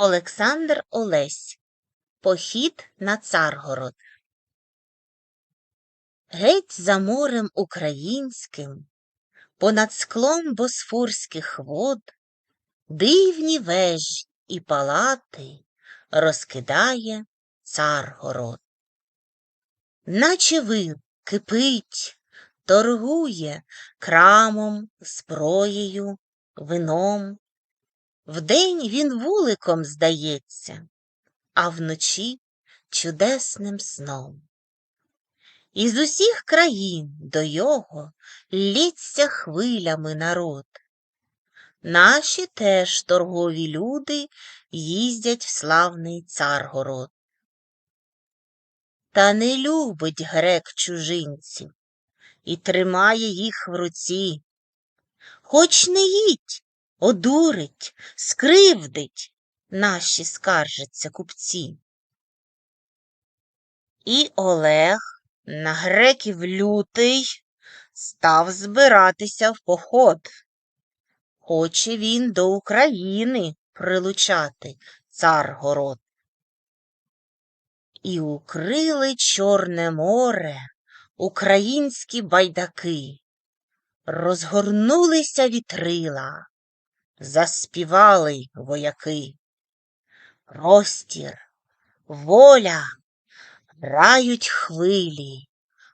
Олександр Олесь Похід на Царгород Геть за морем українським, понад склом босфорських вод, дивні вежі і палати розкидає Царгород. Наче вир кипить, торгує крамом, зброєю, вином. Вдень він вуликом здається, а вночі чудесним сном. Із усіх країн до його лється хвилями народ. Наші теж торгові люди їздять в славний царгород. Та не любить грек чужинців і тримає їх в руці. Хоч не їдь, одурить, скривдить, наші скаржаться купці. І Олег на греків лютий став збиратися в поход. Хоче він до України прилучати царгород. І укрили Чорне море українські байдаки, розгорнулися вітрила, заспівали вояки. Простір, воля, грають хвилі,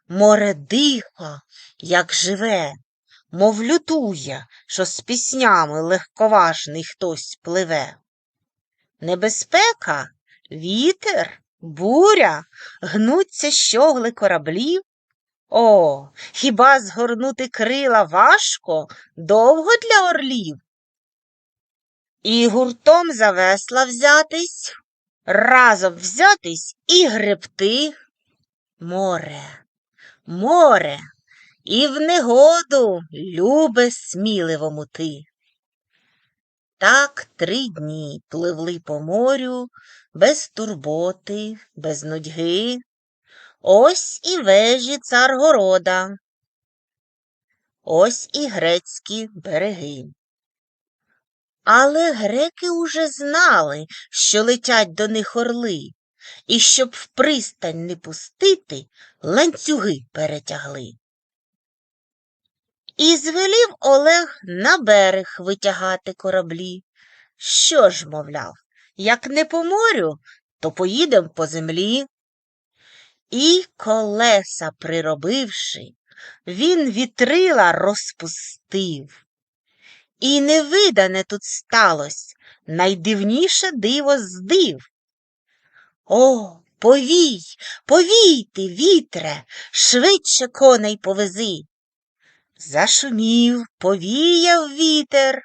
море диха, як живе, мов лютує, що з піснями легковажний хтось пливе. Небезпека, вітер, буря, гнуться щогли кораблів. О, хіба згорнути крила важко, довго для орлів? І гуртом за весла взятись, разом взятись і гребти. Море, море, і в негоду любе сміливому ти. Так три дні пливли по морю без турботи, без нудьги. Ось і вежі царгорода, ось і грецькі береги. Але греки уже знали, що летять до них орли, і щоб в пристань не пустити, ланцюги перетягли. І звелів Олег на берег витягати кораблі. Що ж, мовляв, як не по морю, то поїдем по землі. І колеса приробивши, він вітрила розпустив. І невидане тут сталось найдивніше диво з див. О, повій, повійте, вітре, швидше коней повези. Зашумів, повіяв вітер,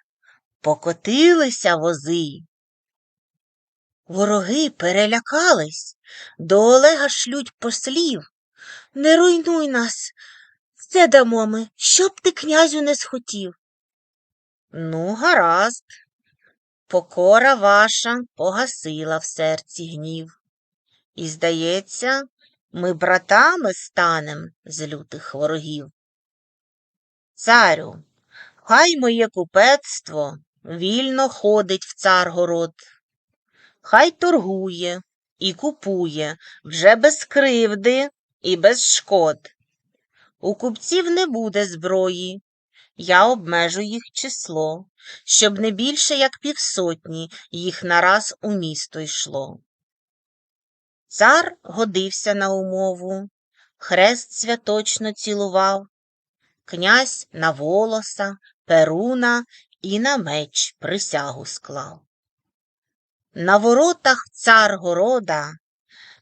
покотилися вози. Вороги перелякались, до Олега шлють послів. Не руйнуй нас, все дамо ми, щоб ти князю не схотів. Ну, гаразд, покора ваша погасила в серці гнів. І, здається, ми братами станем з лютих ворогів. Царю, хай моє купецтво вільно ходить в царгород, хай торгує і купує вже без кривди і без шкод. У купців не буде зброї, я обмежу їх число, щоб не більше, як півсотні, їх нараз у місто йшло. Цар годився на умову, хрест святочно цілував, князь на волоса, перуна і на меч присягу склав. На воротах цар города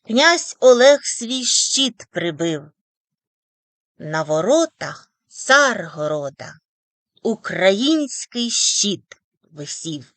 князь Олег свій щит прибив. На воротах цар города український щит висів.